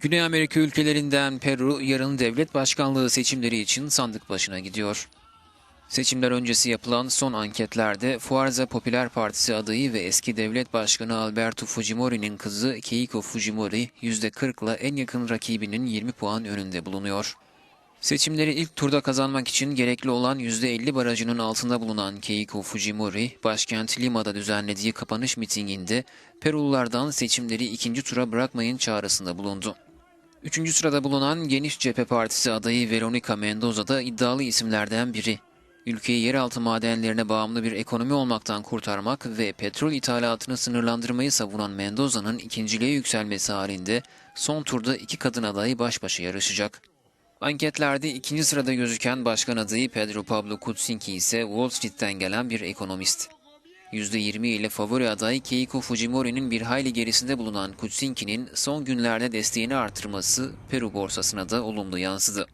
Güney Amerika ülkelerinden Peru yarın devlet başkanlığı seçimleri için sandık başına gidiyor. Seçimler öncesi yapılan son anketlerde Fuerza Popüler Partisi adayı ve eski devlet başkanı Alberto Fujimori'nin kızı Keiko Fujimori %40 ile en yakın rakibinin 20 puan önünde bulunuyor. Seçimleri ilk turda kazanmak için gerekli olan %50 barajının altında bulunan Keiko Fujimori, başkent Lima'da düzenlediği kapanış mitinginde Perululardan seçimleri ikinci tura bırakmayın çağrısında bulundu. Üçüncü sırada bulunan Geniş Cephe Partisi adayı Veronica Mendoza da iddialı isimlerden biri. Ülkeyi yeraltı madenlerine bağımlı bir ekonomi olmaktan kurtarmak ve petrol ithalatını sınırlandırmayı savunan Mendoza'nın ikinciliğe yükselmesi halinde son turda iki kadın adayı baş başa yarışacak. Anketlerde ikinci sırada gözüken başkan adayı Pedro Pablo Kuczynski ise Wall Street'ten gelen bir ekonomist. %20 ile favori aday Keiko Fujimori'nin bir hayli gerisinde bulunan Kuczynski'nin son günlerde desteğini artırması Peru borsasına da olumlu yansıdı.